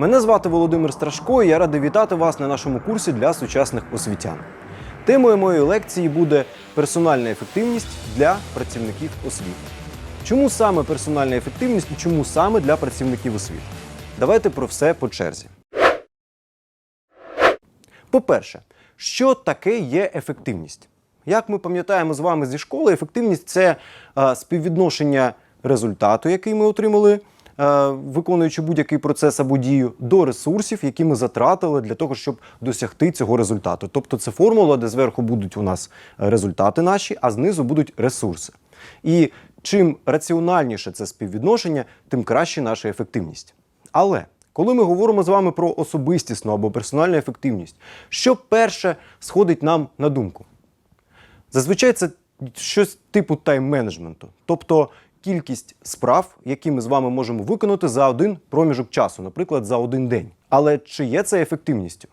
Мене звати Володимир Страшко, і я радий вітати вас на нашому курсі для сучасних освітян. Темою моєї лекції буде персональна ефективність для працівників освіти. Чому саме персональна ефективність і чому саме для працівників освіти? Давайте про все по черзі. По-перше, що таке є ефективність? Як ми пам'ятаємо з вами зі школи, ефективність це співвідношення результату, який ми отримали, виконуючи будь-який процес або дію, до ресурсів, які ми затратили для того, щоб досягти цього результату. Тобто це формула, де зверху будуть у нас результати наші, а знизу будуть ресурси. І чим раціональніше це співвідношення, тим краще наша ефективність. Але коли ми говоримо з вами про особистісну або персональну ефективність, що перше сходить нам на думку? Зазвичай це щось типу тайм-менеджменту, тобто кількість справ, які ми з вами можемо виконати за один проміжок часу, наприклад, за один день. Але чи є це ефективністю?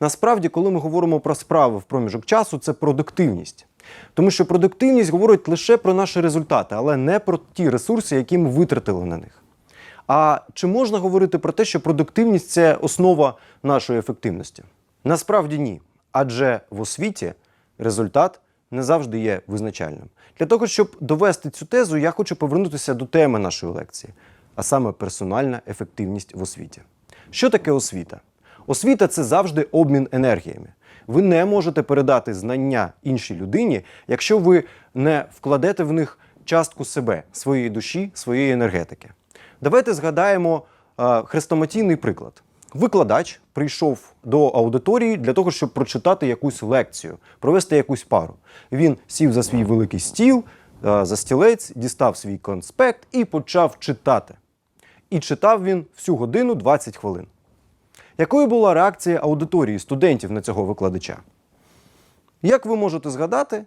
Насправді, коли ми говоримо про справи в проміжок часу, це продуктивність. Тому що продуктивність говорить лише про наші результати, але не про ті ресурси, які ми витратили на них. А чи можна говорити про те, що продуктивність це основа нашої ефективності? Насправді ні. Адже в освіті результат не завжди є визначальним. Для того, щоб довести цю тезу, я хочу повернутися до теми нашої лекції, а саме персональна ефективність в освіті. Що таке освіта? Освіта це завжди обмін енергіями. Ви не можете передати знання іншій людині, якщо ви не вкладете в них частку себе, своєї душі, своєї енергетики. Давайте згадаємо е, хрестоматійний приклад. Викладач прийшов до аудиторії для того, щоб прочитати якусь лекцію, провести якусь пару. Він сів за свій великий стіл, е, за стілець, дістав свій конспект і почав читати. І читав він всю годину 20 хвилин. Якою була реакція аудиторії студентів на цього викладача? Як ви можете згадати,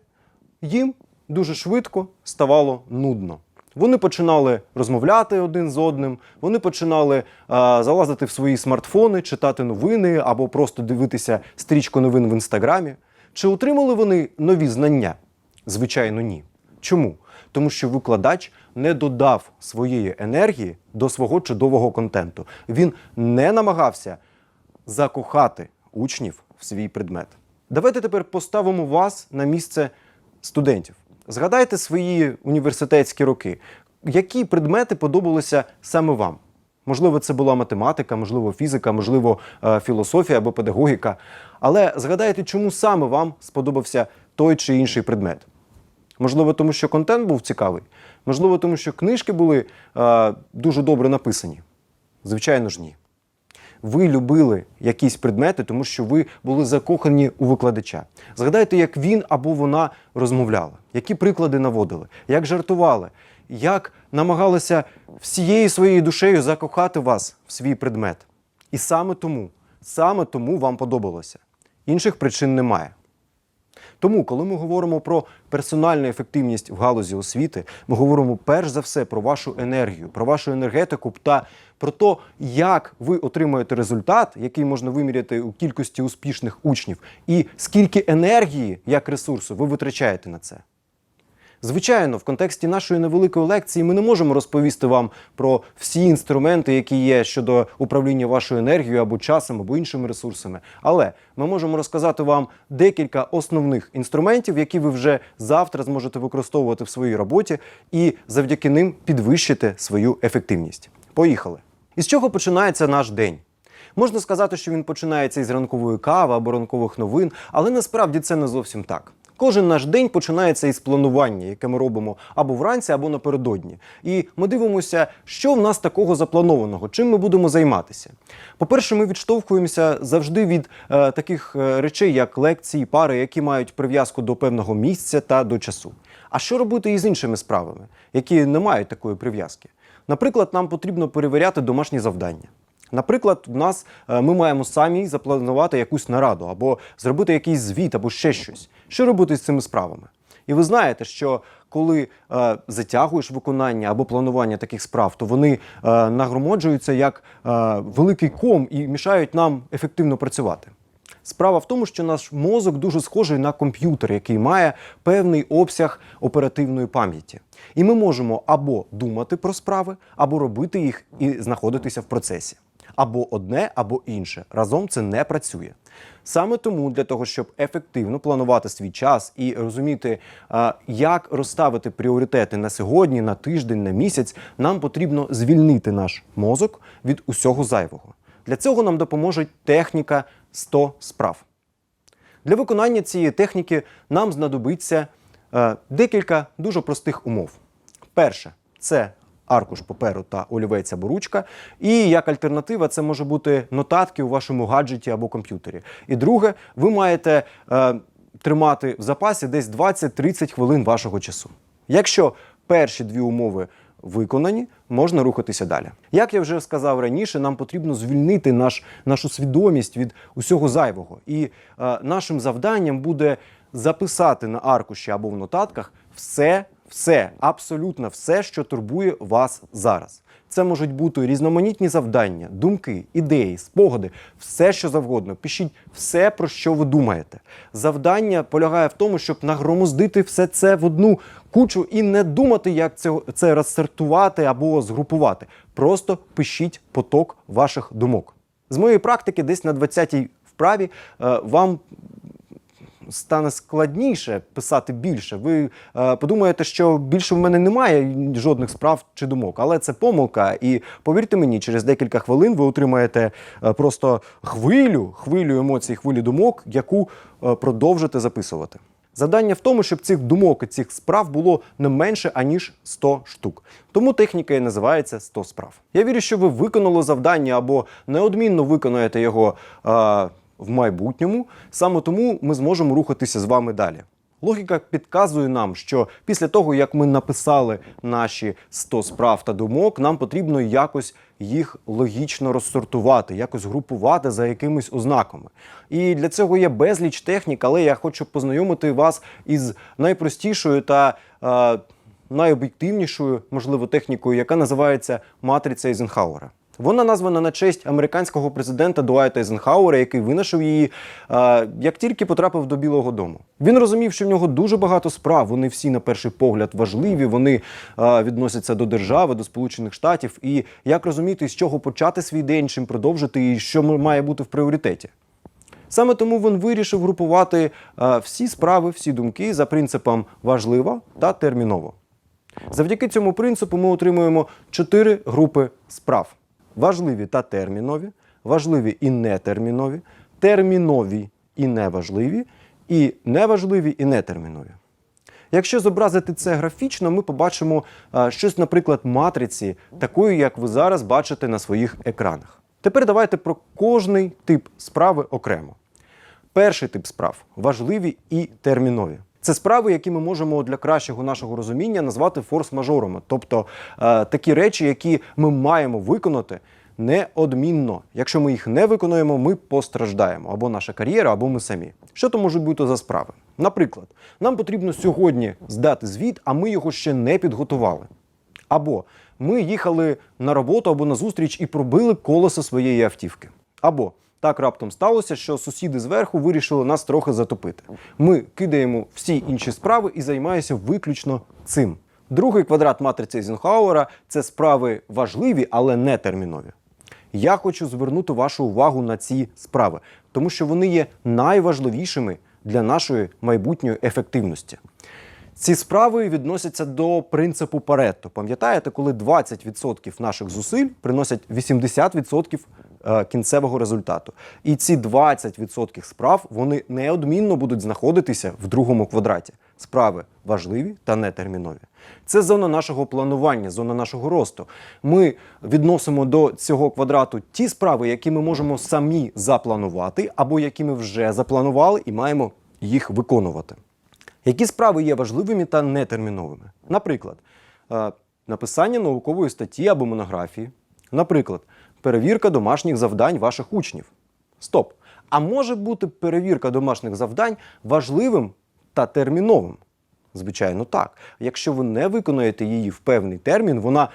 їм дуже швидко ставало нудно. Вони починали розмовляти один з одним, вони починали а, залазити в свої смартфони, читати новини або просто дивитися стрічку новин в інстаграмі. Чи отримали вони нові знання? Звичайно, ні. Чому? Тому що викладач не додав своєї енергії до свого чудового контенту. Він не намагався закохати учнів в свій предмет. Давайте тепер поставимо вас на місце студентів. Згадайте свої університетські роки. Які предмети подобалися саме вам? Можливо, це була математика, можливо, фізика, можливо, е, філософія або педагогіка. Але згадайте, чому саме вам сподобався той чи інший предмет. Можливо, тому що контент був цікавий, можливо, тому що книжки були е, дуже добре написані. Звичайно ж, ні. Ви любили якісь предмети, тому що ви були закохані у викладача. Згадайте, як він або вона розмовляла, які приклади наводили, як жартували, як намагалися всією своєю душею закохати вас в свій предмет. І саме тому, саме тому вам подобалося. Інших причин немає. Тому, коли ми говоримо про персональну ефективність в галузі освіти, ми говоримо перш за все про вашу енергію, про вашу енергетику та про те, як ви отримуєте результат, який можна виміряти у кількості успішних учнів, і скільки енергії як ресурсу ви витрачаєте на це. Звичайно, в контексті нашої невеликої лекції ми не можемо розповісти вам про всі інструменти, які є щодо управління вашою енергією або часом, або іншими ресурсами. Але ми можемо розказати вам декілька основних інструментів, які ви вже завтра зможете використовувати в своїй роботі, і завдяки ним підвищити свою ефективність. Поїхали! Із чого починається наш день? Можна сказати, що він починається із ранкової кави або ранкових новин, але насправді це не зовсім так. Кожен наш день починається із планування, яке ми робимо або вранці, або напередодні. І ми дивимося, що в нас такого запланованого, чим ми будемо займатися. По-перше, ми відштовхуємося завжди від е, таких е, речей, як лекції, пари, які мають прив'язку до певного місця та до часу. А що робити із іншими справами, які не мають такої прив'язки? Наприклад, нам потрібно перевіряти домашні завдання. Наприклад, в нас е, ми маємо самі запланувати якусь нараду, або зробити якийсь звіт, або ще щось. Що робити з цими справами? І ви знаєте, що коли е, затягуєш виконання або планування таких справ, то вони е, нагромоджуються як е, великий ком і мішають нам ефективно працювати. Справа в тому, що наш мозок дуже схожий на комп'ютер, який має певний обсяг оперативної пам'яті. І ми можемо або думати про справи, або робити їх і знаходитися в процесі. Або одне, або інше. Разом це не працює. Саме тому для того, щоб ефективно планувати свій час і розуміти, як розставити пріоритети на сьогодні, на тиждень, на місяць, нам потрібно звільнити наш мозок від усього зайвого. Для цього нам допоможе техніка 100 справ. Для виконання цієї техніки нам знадобиться е, декілька дуже простих умов. Перше це аркуш паперу та олівець або ручка. І як альтернатива, це може бути нотатки у вашому гаджеті або комп'ютері. І друге, ви маєте е, тримати в запасі десь 20-30 хвилин вашого часу. Якщо перші дві умови виконані, можна рухатися далі. Як я вже сказав раніше, нам потрібно звільнити наш, нашу свідомість від усього зайвого. І е, нашим завданням буде записати на аркуші або в нотатках все, все, абсолютно все, що турбує вас зараз. Це можуть бути різноманітні завдання, думки, ідеї, спогади, все, що завгодно. Пишіть все, про що ви думаєте. Завдання полягає в тому, щоб нагромоздити все це в одну кучу і не думати, як це, це розсортувати або згрупувати. Просто пишіть поток ваших думок. З моєї практики, десь на 20-й вправі е, вам стане складніше писати більше. Ви е, подумаєте, що більше в мене немає жодних справ чи думок, але це помилка. І повірте мені, через декілька хвилин ви отримаєте е, просто хвилю, хвилю емоцій, хвилю думок, яку е, продовжите записувати. Завдання в тому, щоб цих думок і цих справ було не менше аніж 100 штук. Тому техніка і називається 100 справ. Я вірю, що ви виконали завдання або неодмінно виконаєте його е, в майбутньому. Саме тому ми зможемо рухатися з вами далі. Логіка підказує нам, що після того, як ми написали наші 100 справ та думок, нам потрібно якось їх логічно розсортувати, якось групувати за якимись ознаками. І для цього є безліч технік, але я хочу познайомити вас із найпростішою та е, найоб'єктивнішою, можливо, технікою, яка називається матриця Ейзенхауера. Вона названа на честь американського президента Дуайта Ейзенхауера, який винайшов її, е, як тільки потрапив до Білого Дому. Він розумів, що в нього дуже багато справ. Вони всі, на перший погляд, важливі. Вони е, відносяться до держави, до Сполучених Штатів. І як розуміти, з чого почати свій день, чим продовжити, і що має бути в пріоритеті. Саме тому він вирішив групувати е, всі справи, всі думки за принципом важливо та терміново. Завдяки цьому принципу ми отримуємо чотири групи справ: важливі та термінові, важливі і нетермінові, термінові і неважливі, і неважливі і нетермінові. Якщо зобразити це графічно, ми побачимо а, щось, наприклад, матриці, такої, як ви зараз бачите на своїх екранах. Тепер давайте про кожний тип справи окремо. Перший тип справ важливі і термінові. Це справи, які ми можемо для кращого нашого розуміння назвати форс-мажорами, тобто е, такі речі, які ми маємо виконати неодмінно. Якщо ми їх не виконуємо, ми постраждаємо або наша кар'єра, або ми самі. Що то можуть бути за справи? Наприклад, нам потрібно сьогодні здати звіт, а ми його ще не підготували. Або ми їхали на роботу або на зустріч і пробили колесо своєї автівки. Або так раптом сталося, що сусіди зверху вирішили нас трохи затопити. Ми кидаємо всі інші справи і займаємося виключно цим. Другий квадрат матриці Ейзенхауера – це справи важливі, але не термінові. Я хочу звернути вашу увагу на ці справи, тому що вони є найважливішими для нашої майбутньої ефективності. Ці справи відносяться до принципу Паретто. Пам'ятаєте, коли 20% наших зусиль приносять 80% е, кінцевого результату. І ці 20% справ вони неодмінно будуть знаходитися в другому квадраті. Справи важливі та нетермінові. Це зона нашого планування, зона нашого росту. Ми відносимо до цього квадрату ті справи, які ми можемо самі запланувати, або які ми вже запланували і маємо їх виконувати. Які справи є важливими та нетерміновими? Наприклад, е, написання наукової статті або монографії, наприклад, перевірка домашніх завдань ваших учнів. Стоп! А може бути перевірка домашніх завдань важливим та терміновим? Звичайно, так. Якщо ви не виконаєте її в певний термін, вона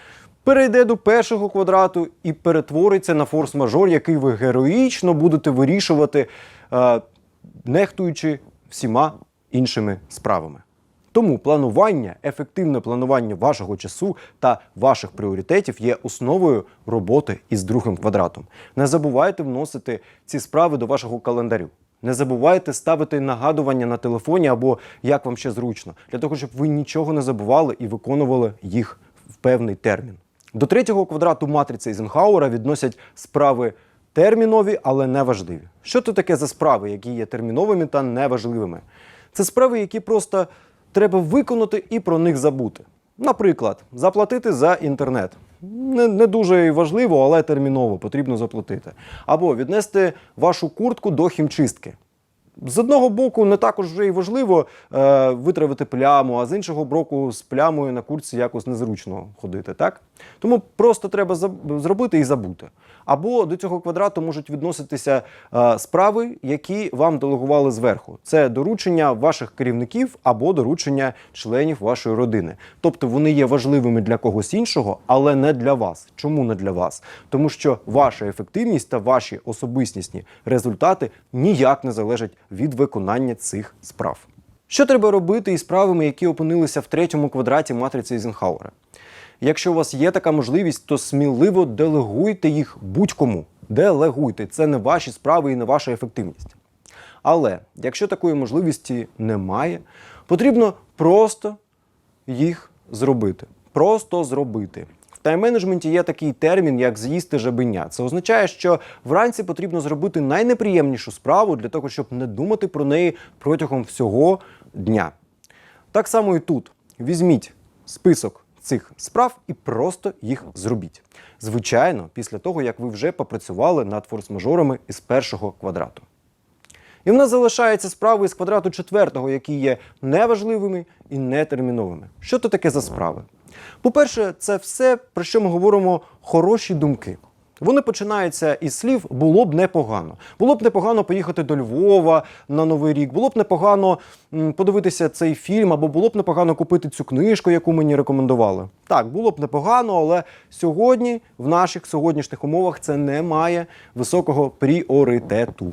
перейде до першого квадрату і перетвориться на форс-мажор, який ви героїчно будете вирішувати, е, нехтуючи всіма іншими справами. Тому планування, ефективне планування вашого часу та ваших пріоритетів є основою роботи із другим квадратом. Не забувайте вносити ці справи до вашого календарю. Не забувайте ставити нагадування на телефоні або як вам ще зручно, для того, щоб ви нічого не забували і виконували їх в певний термін. До третього квадрату матриці Ейзенхауера відносять справи термінові, але неважливі. Що це таке за справи, які є терміновими та неважливими? Це справи, які просто треба виконати і про них забути. Наприклад, заплатити за інтернет. Не, не дуже важливо, але терміново потрібно заплатити. Або віднести вашу куртку до хімчистки. З одного боку, не також вже і важливо е, витравити пляму, а з іншого боку, з плямою на куртці якось незручно ходити. Так? Тому просто треба зробити і забути. Або до цього квадрату можуть відноситися е, справи, які вам делегували зверху. Це доручення ваших керівників або доручення членів вашої родини. Тобто вони є важливими для когось іншого, але не для вас. Чому не для вас? Тому що ваша ефективність та ваші особистісні результати ніяк не залежать від виконання цих справ. Що треба робити із справами, які опинилися в третьому квадраті матриці Ейзенхауера? Якщо у вас є така можливість, то сміливо делегуйте їх будь-кому. Делегуйте. Це не ваші справи і не ваша ефективність. Але якщо такої можливості немає, потрібно просто їх зробити. Просто зробити. В тайм-менеджменті є такий термін, як з'їсти жабеня. Це означає, що вранці потрібно зробити найнеприємнішу справу для того, щоб не думати про неї протягом всього дня. Так само і тут. Візьміть список цих справ і просто їх зробіть. Звичайно, після того, як ви вже попрацювали над форс-мажорами із першого квадрату. І в нас залишаються справи із квадрату четвертого, які є неважливими і нетерміновими. Що то таке за справи? По-перше, це все, про що ми говоримо, хороші думки. Вони починаються із слів було б непогано. Було б непогано поїхати до Львова на Новий рік, було б непогано подивитися цей фільм, або було б непогано купити цю книжку, яку мені рекомендували. Так, було б непогано, але сьогодні, в наших сьогоднішніх умовах, це не має високого пріоритету.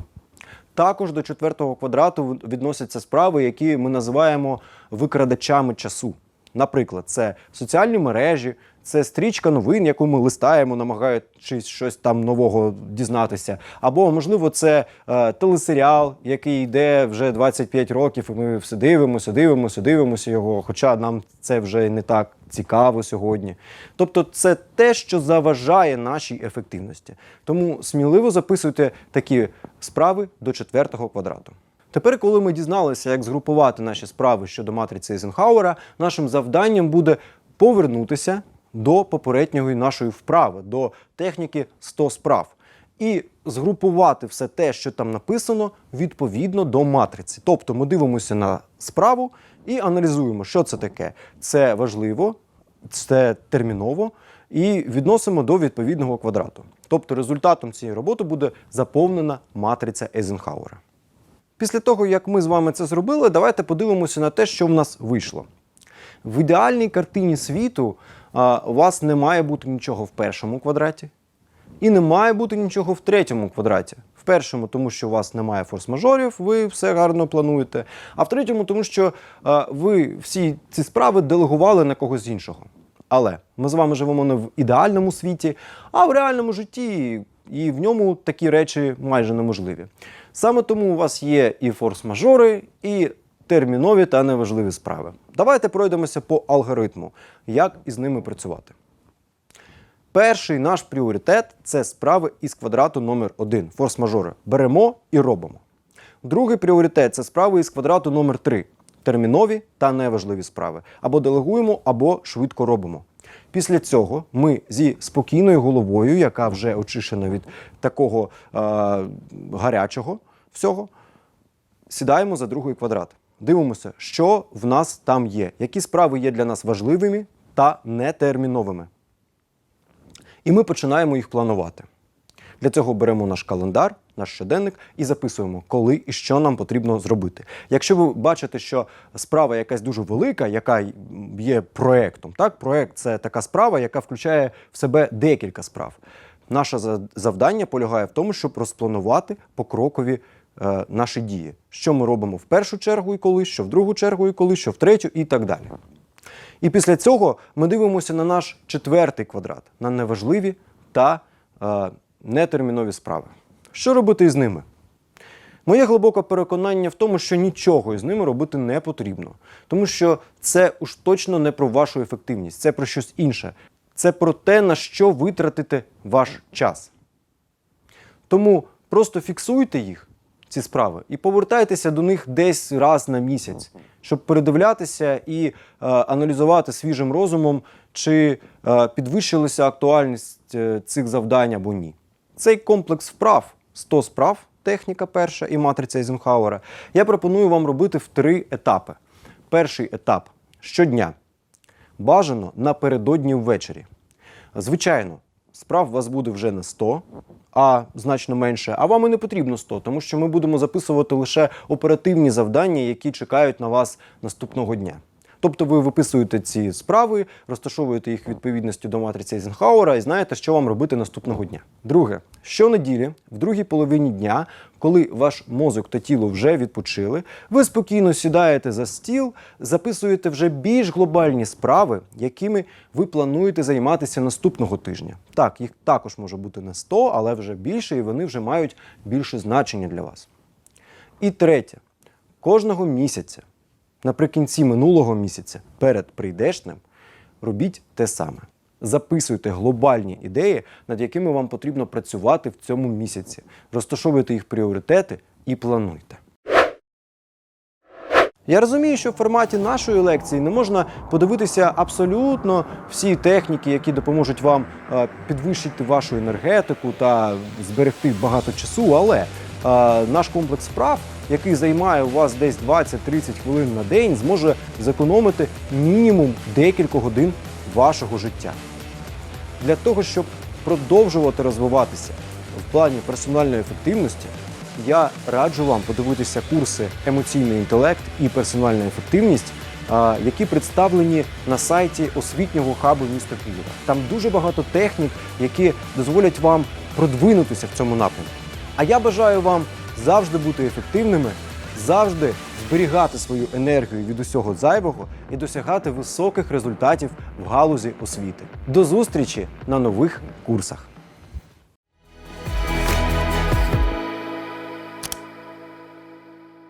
Також до четвертого квадрату відносяться справи, які ми називаємо викрадачами часу. Наприклад, це соціальні мережі, це стрічка новин, яку ми листаємо, намагаючись щось там нового дізнатися. Або, можливо, це е, телесеріал, який йде вже 25 років, і ми все дивимося, дивимося, дивимося його, хоча нам це вже не так цікаво сьогодні. Тобто, це те, що заважає нашій ефективності. Тому сміливо записуйте такі справи до четвертого квадрату. Тепер, коли ми дізналися, як згрупувати наші справи щодо матриці Ейзенхауера, нашим завданням буде повернутися до попередньої нашої вправи, до техніки 100 справ. І згрупувати все те, що там написано, відповідно до матриці. Тобто ми дивимося на справу і аналізуємо, що це таке. Це важливо, це терміново, і відносимо до відповідного квадрату. Тобто результатом цієї роботи буде заповнена матриця Ейзенхауера. Після того, як ми з вами це зробили, давайте подивимося на те, що в нас вийшло. В ідеальній картині світу у вас не має бути нічого в першому квадраті, і не має бути нічого в третьому квадраті. В першому, тому що у вас немає форс-мажорів, ви все гарно плануєте. А в третьому, тому що ви всі ці справи делегували на когось іншого. Але ми з вами живемо не в ідеальному світі, а в реальному житті, і в ньому такі речі майже неможливі. Саме тому у вас є і форс-мажори, і термінові та неважливі справи. Давайте пройдемося по алгоритму, як із ними працювати. Перший наш пріоритет це справи із квадрату номер 1 форс-мажори. Беремо і робимо. Другий пріоритет це справи із квадрату номер 3 термінові та неважливі справи. Або делегуємо, або швидко робимо. Після цього ми зі спокійною головою, яка вже очищена від такого е, гарячого всього, сідаємо за другий квадрат. Дивимося, що в нас там є, які справи є для нас важливими та нетерміновими. І ми починаємо їх планувати. Для цього беремо наш календар, наш щоденник і записуємо, коли і що нам потрібно зробити. Якщо ви бачите, що справа якась дуже велика, яка є проектом, так, проект це така справа, яка включає в себе декілька справ. Наше завдання полягає в тому, щоб розпланувати покрокові е, наші дії. Що ми робимо в першу чергу і коли, що в другу чергу і коли, що в третю і так далі. І після цього ми дивимося на наш четвертий квадрат, на неважливі та е, нетермінові справи. Що робити із ними? Моє глибоке переконання в тому, що нічого із ними робити не потрібно, тому що це уж точно не про вашу ефективність, це про щось інше. Це про те, на що витратите ваш час. Тому просто фіксуйте їх, ці справи, і повертайтеся до них десь раз на місяць, щоб передивлятися і е, аналізувати свіжим розумом, чи е, підвищилася актуальність е, цих завдань або ні. Цей комплекс вправ 100 справ, техніка перша і матриця Ейзенхауера, я пропоную вам робити в три етапи. Перший етап щодня. Бажано напередодні ввечері. Звичайно, справ вас буде вже не 100, а значно менше. А вам і не потрібно 100, тому що ми будемо записувати лише оперативні завдання, які чекають на вас наступного дня. Тобто ви виписуєте ці справи, розташовуєте їх відповідністю до матриці Ейзенхауера і знаєте, що вам робити наступного дня. Друге, щонеділі, в другій половині дня, коли ваш мозок та тіло вже відпочили, ви спокійно сідаєте за стіл, записуєте вже більш глобальні справи, якими ви плануєте займатися наступного тижня. Так, їх також може бути не 100, але вже більше, і вони вже мають більше значення для вас. І третє, кожного місяця, наприкінці минулого місяця, перед прийдешним, робіть те саме. Записуйте глобальні ідеї, над якими вам потрібно працювати в цьому місяці. Розташовуйте їх пріоритети і плануйте. Я розумію, що в форматі нашої лекції не можна подивитися абсолютно всі техніки, які допоможуть вам е, підвищити вашу енергетику та зберегти багато часу, але наш комплекс справ, який займає у вас десь 20-30 хвилин на день, зможе зекономити мінімум декілька годин вашого життя. Для того, щоб продовжувати розвиватися в плані персональної ефективності, я раджу вам подивитися курси емоційний інтелект і персональна ефективність, які представлені на сайті освітнього хабу міста Києва. Там дуже багато технік, які дозволять вам продвинутися в цьому напрямку. А я бажаю вам завжди бути ефективними, завжди зберігати свою енергію від усього зайвого і досягати високих результатів в галузі освіти. До зустрічі на нових курсах.